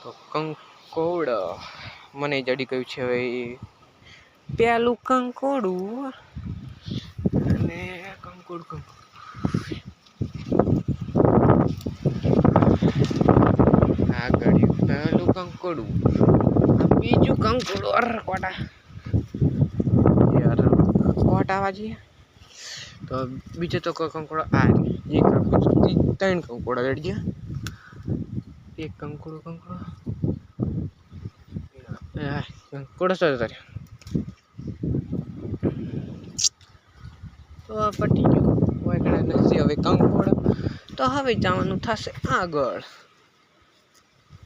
તો કંકોડ મને જડી ગયું છે હવે પેલું કંકોડું. અને કંકોડ કંકોડ. આગળ પેલું કંકોડું. બીજું કંકોડું. અર કોટા. યાર કોટા વાજી તો બીજો તો કંકોડો આ ત્રણ કંકોડા જડી ગયા. એક કંકુડો, કંકોડો. કંકુડો તો જતો તો આ પટી ગયું. નથી, હવે કંકોડો. તો હવે જવાનું થશે આગળ.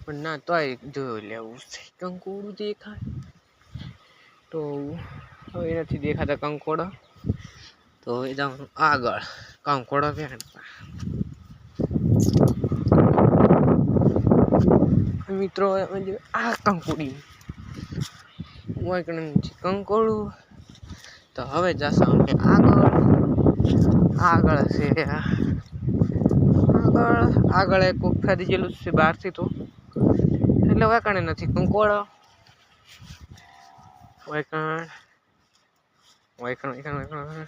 પણ ના તોય જોઈ લેવું છે. કંકોડું દેખાય. તો હવે નથી દેખાતા કંકોડો. તો હવે જવાનું આગળ. કંકોડો વેણવા મિત્રો આ કંકોડી. કંકોડું તો હવે જશો અમે આગળ. આગળ છે. આગળ. આગળ એક ફરી ગયેલું છે બહારથી તો. એટલે વાંકણે નથી. કંકોડો વાયકણ વાયકણ વાયકણ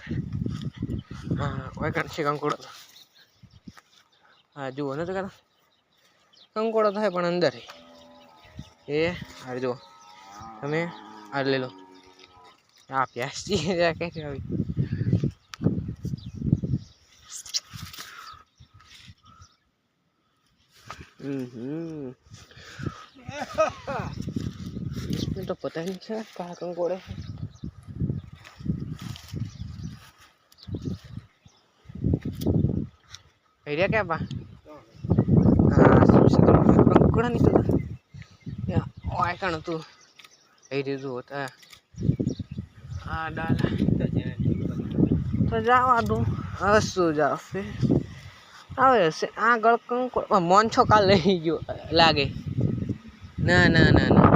હા વાયકણ છે કંકોડો હા, જુઓ, નથી કરતા? કંકોડો થાય પણ અંદર. એ આ જુઓ તમે આ લઈ લો આ પ્યાસી કઈ આવી हम्म इसमें तो पता ही नहीं चला कहाँ कंकोड़े हैं एरिया क्या बा हाँ सबसे तो कंकोड़ा नहीं વાયકણ હતું. એ દીધું હતા. હા ડાલા તો જવા દઉં હસું જાવ આવે હશે. આગળ કંકુ મોનછો કાલ લઈ ગયો લાગે. ના ના ના ના.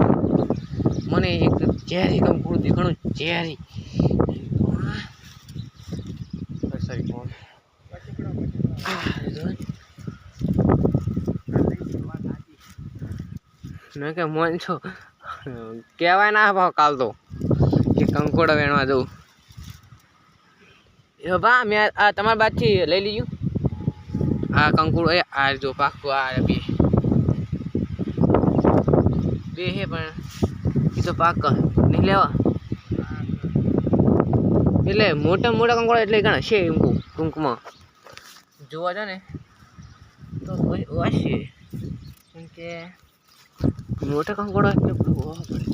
મને એક ઝેરી કંકુર દેખાણું ઝેરી. સોરી મેં કે મોન છો. કહેવાય ના ભાવ કાલ તો, કે કંકોડો વેણવા એ ભા, મેં આ તમારી બાજથી લઈ લીધું? આ કંકુડો આ જો પાકું આ બે. બે હે પણ, એ તો પાક નહીં લેવા. એટલે મોટા મોટા કંકોડા એટલે ઘણા છે એમ કુંકમાં જોવા જાય ને તો હશે કેમ કે મોટા કંકોડા એટલે બધું હોવા પડે.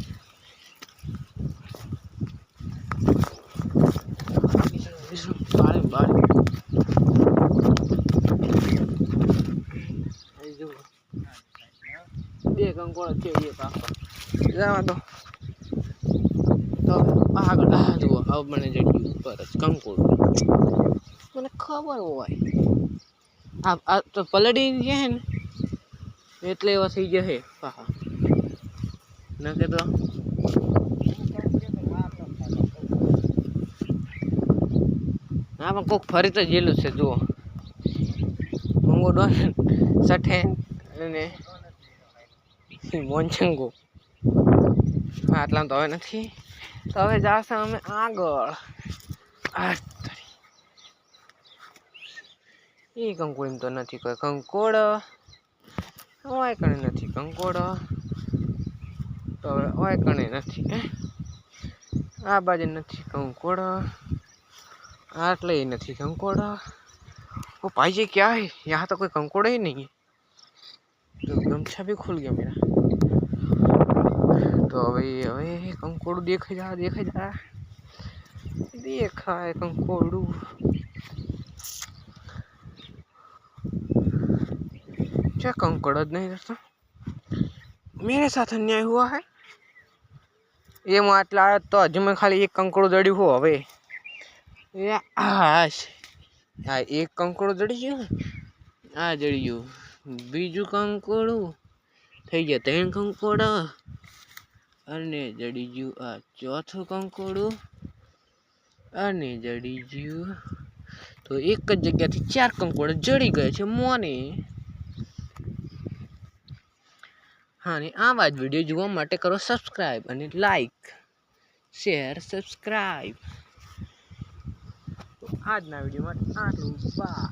બે કંકોડા છે એ પાકા જવા દો. તો આગળ આ જુઓ હવે મને જડ્યું ઉપર જ કંકોડ. મને ખબર હોય. આ આ તો પલડી ગયા ને એટલે એવા થઈ જશે. પાહા ના કે તો હા કોક ફરી તો જેલું છે, જુઓ. મંગો ડોન, સઠે અને મોનચંગો હા આટલા તો હવે નથી. તો હવે જાશે અમે આગળ. એ કંકોડ એમ તો નથી કોઈ કંકોડ હોય કણે નથી કંકોડ તો હવે હોય કણે નથી હે આ બાજુ નથી કંકોડ आटले ही नहीं कंकोड़ा वो भाई जी क्या है यहाँ तो कोई कंकोड़ा ही नहीं है तो गमछा भी खुल गया मेरा तो अभी अभी कंकोड़ू देखे जा देखे जा देखा है कंकोड़ू क्या कंकोड़ा नहीं दोस्तों मेरे साथ अन्याय हुआ है એ હું આટલા આવ્યો તો હજુ મેં ખાલી એક કંકડો જડ્યું હો હવે. હા હા, એક કંકડો જડી ગયો આ જડી ગયું. બીજું કંકોડું. થઈ ગયા ત્રણ કંકોડા. અને જડી ગયું આ ચોથું કંકોડું. અને જડી ગયું તો એક જ જગ્યાથી ચાર કંકોડ જડી ગયા છે મોને. હા અને આવા જ વીડિયો જોવા માટે કરો સબસ્ક્રાઈબ અને લાઈક શેર સબસ્ક્રાઈબ તો આજના વીડિયો માટે આટલું. બાય.